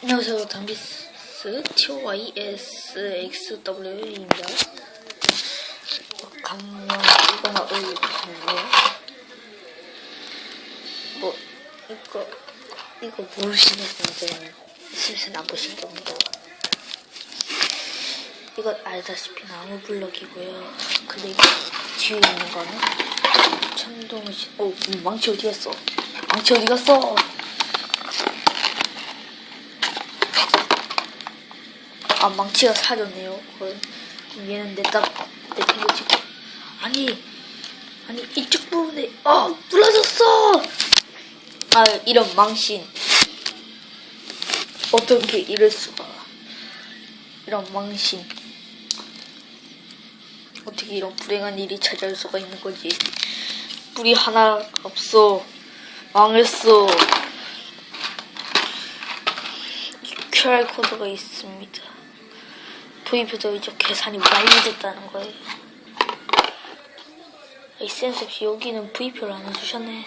안녕하세요. 담비스 TYSXW입니다. 강령 이거나 올려주시는데요. 뭐 이거 이거 모르시는 분들은 심슨 안 보신 겁니다. 이건 알다시피 나무 블럭이고요. 근데 이거 뒤에 있는 거는 천동신. 어, 음, 망치 어디 갔어? 망치 어디 갔어? 아 망치가. 그걸 그럼 얘는 내딱 내팽개치고 아니 아니 이쪽 부분에 아 부러졌어. 아 이런 망신 어떻게 이럴 수가 이런 망신 어떻게 이런 불행한 일이 찾아올 수가 있는 거지? 불이 하나 없어 망했어. QR 코드가 있습니다. 도입해도 이제 계산이 완료됐다는 거예요. 이 센스 없이 여기는 V표를 안 해주셨네.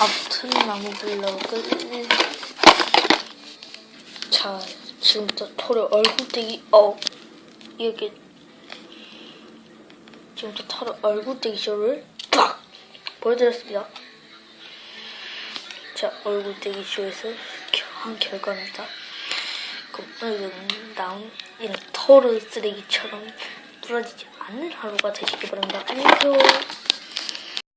아무튼 나무 블럭을 자 지금부터 토를 얼굴대기 어 이렇게 지금부터 토를 얼굴대기 쇼를 빡 보여드렸습니다. 자 얼굴대기 쇼에서 한 결과입니다. 오늘은 나온 이런 토르 쓰레기처럼 부러지지 않는 하루가 되시기 바랍니다. 계세요.